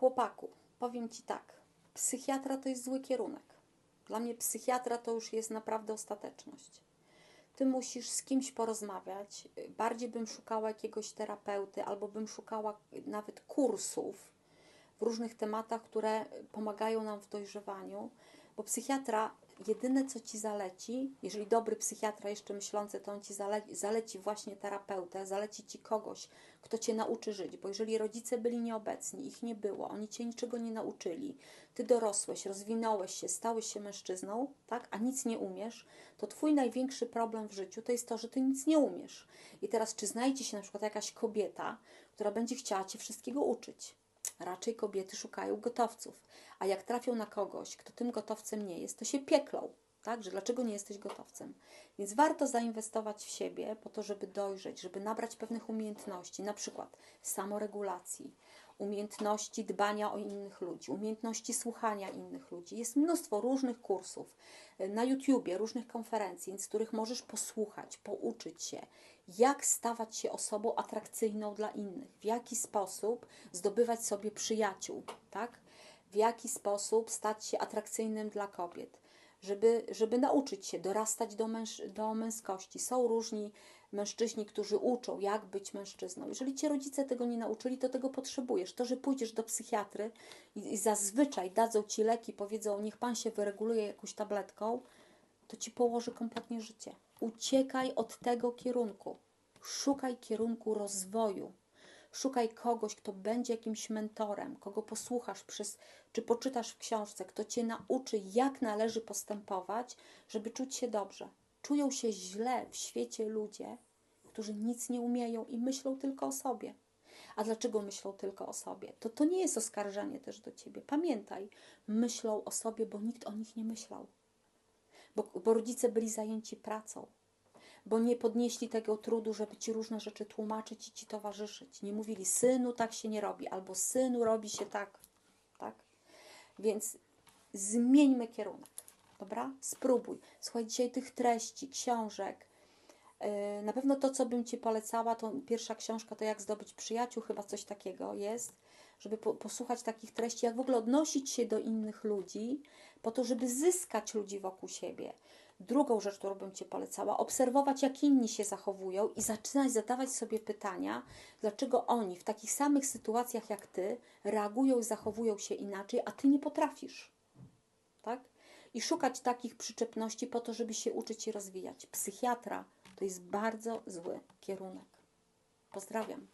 Chłopaku, powiem Ci tak. Psychiatra to jest zły kierunek. Dla mnie psychiatra to już jest naprawdę ostateczność. Ty musisz z kimś porozmawiać. Bardziej bym szukała jakiegoś terapeuty, albo bym szukała nawet kursów w różnych tematach, które pomagają nam w dojrzewaniu, bo psychiatra jedyne co ci zaleci, jeżeli dobry psychiatra jeszcze myślący, to on ci zaleci, zaleci właśnie terapeutę, zaleci ci kogoś, kto cię nauczy żyć, bo jeżeli rodzice byli nieobecni, ich nie było, oni cię niczego nie nauczyli, ty dorosłeś, rozwinąłeś się, stałeś się mężczyzną, tak, a nic nie umiesz, to twój największy problem w życiu to jest to, że ty nic nie umiesz. I teraz, czy znajdzie się na przykład jakaś kobieta, która będzie chciała cię wszystkiego uczyć? Raczej kobiety szukają gotowców. A jak trafią na kogoś, kto tym gotowcem nie jest, to się pieklą. Tak, że dlaczego nie jesteś gotowcem? Więc warto zainwestować w siebie po to, żeby dojrzeć, żeby nabrać pewnych umiejętności, na przykład samoregulacji, umiejętności dbania o innych ludzi, umiejętności słuchania innych ludzi. Jest mnóstwo różnych kursów e, na YouTubie, różnych konferencji, z których możesz posłuchać, pouczyć się, jak stawać się osobą atrakcyjną dla innych, w jaki sposób zdobywać sobie przyjaciół, tak? W jaki sposób stać się atrakcyjnym dla kobiet, żeby, żeby nauczyć się dorastać do, męż, do męskości. Są różni mężczyźni, którzy uczą, jak być mężczyzną. Jeżeli ci rodzice tego nie nauczyli, to tego potrzebujesz. To, że pójdziesz do psychiatry i, i zazwyczaj dadzą ci leki, powiedzą, niech pan się wyreguluje jakąś tabletką, to ci położy kompletnie życie. Uciekaj od tego kierunku. Szukaj kierunku rozwoju. Szukaj kogoś, kto będzie jakimś mentorem, kogo posłuchasz przez, czy poczytasz w książce, kto cię nauczy, jak należy postępować, żeby czuć się dobrze. Czują się źle w świecie ludzie, którzy nic nie umieją i myślą tylko o sobie. A dlaczego myślą tylko o sobie? To to nie jest oskarżenie też do ciebie. Pamiętaj, myślą o sobie, bo nikt o nich nie myślał. Bo, bo rodzice byli zajęci pracą, bo nie podnieśli tego trudu, żeby ci różne rzeczy tłumaczyć i ci towarzyszyć. Nie mówili, synu, tak się nie robi, albo synu, robi się tak. tak? Więc zmieńmy kierunek. Dobra? Spróbuj. Słuchaj dzisiaj tych treści, książek. Na pewno to, co bym Ci polecała, to pierwsza książka to Jak zdobyć przyjaciół, chyba coś takiego jest, żeby po, posłuchać takich treści, jak w ogóle odnosić się do innych ludzi, po to, żeby zyskać ludzi wokół siebie. Drugą rzecz, którą bym Ci polecała, obserwować, jak inni się zachowują i zaczynać zadawać sobie pytania, dlaczego oni w takich samych sytuacjach jak Ty reagują i zachowują się inaczej, a Ty nie potrafisz. Tak? I szukać takich przyczepności po to, żeby się uczyć i rozwijać. Psychiatra to jest bardzo zły kierunek. Pozdrawiam.